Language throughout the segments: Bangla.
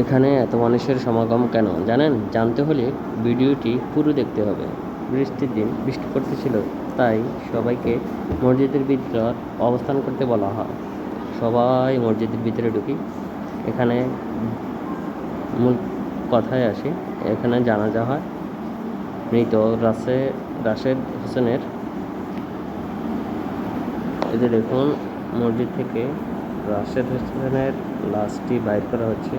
এখানে এত মানুষের সমাগম কেন? জানেন? জানতে হলে ভিডিওটি পুরো দেখতে হবে। বৃষ্টির দিন বৃষ্টি পড়তেছিল, তাই সবাইকে মসজিদের ভিতর অবস্থান করতে বলা হয়। সবাই মসজিদের ভিতরে ঢুকি। এখানে মূল কথায় আসি, এখানে জানাজা হয়। মৃত রাসে, রাশেদ হোসেনের। এই যে দেখুন, মসজিদ থেকে রাশেদ হোসেনের লাশটি বাইর করা হচ্ছে।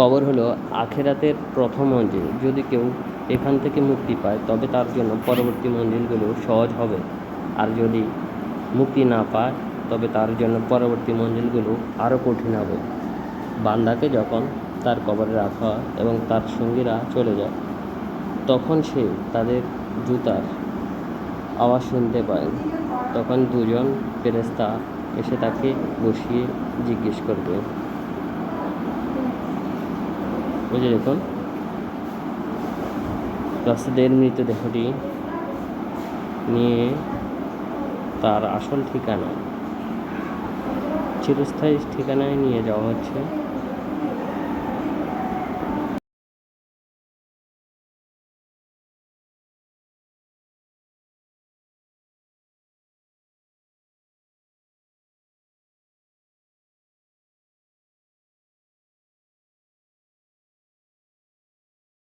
কবর হলো আখেরাতের প্রথম মঞ্জিল যদি কেউ এখান থেকে মুক্তি পায়, তবে তার জন্য পরবর্তী মঞ্জিলগুলো সহজ হবে। আর যদি মুক্তি না পায়, তবে তার জন্য পরবর্তী মঞ্জিলগুলো আরও কঠিন হবে। বান্দাকে যখন তার কবরে রাখা হয় এবং তার সঙ্গীরা চলে যায়, তখন সে তাদের জুতার আওয়াজ শুনতে পায়। তখন দুজন ফেরেস্তা এসে তাকে বসিয়ে জিজ্ঞেস করবে বুঝে দেখুন রাসেদের মৃতদেহটি নিয়ে তার আসল ঠিকানা চিরস্থায়ী ঠিকানায় নিয়ে যাওয়া হচ্ছে।